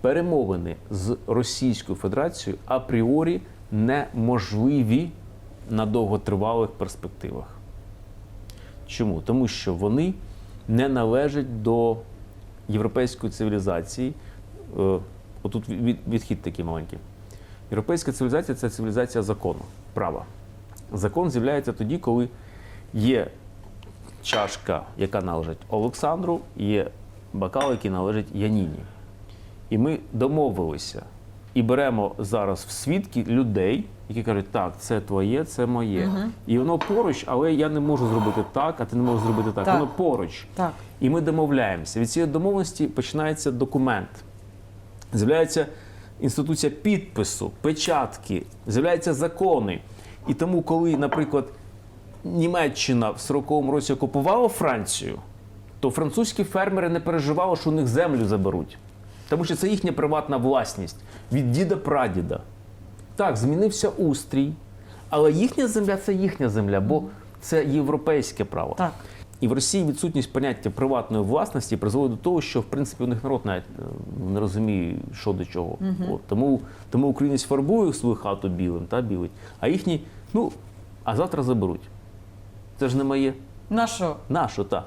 перемовини з Російською Федерацією апріорі неможливі на довготривалих перспективах. Чому? Тому що вони не належать до європейської цивілізації. Е, Отут відхід такий маленький. Європейська цивілізація це цивілізація закону, права. Закон з'являється тоді, коли є чашка, яка належить Олександру, є бокал, який належить Яніні. І ми домовилися і беремо зараз в свідки людей, які кажуть, так, це твоє, це моє. І воно поруч, але я не можу зробити так, а ти не можеш зробити так. Так. Воно поруч. Так. І ми домовляємося. Від цієї домовленості починається документ. З'являється інституція підпису, печатки, з'являються закони. І тому, коли, наприклад, Німеччина в 40-му році окупувала Францію, то французькі фермери не переживали, що у них землю заберуть. Тому що це їхня приватна власність від діда прадіда. Так, змінився устрій, але їхня земля це їхня земля, бо це європейське право. Так. І в Росії відсутність поняття приватної власності призводить до того, що в принципі у них народ навіть е, не розуміє, що до чого. От, тому, тому українець фарбує свою хату білим та білить, а їхні, ну, а завтра заберуть. Це ж не моє. На що? Нащо та?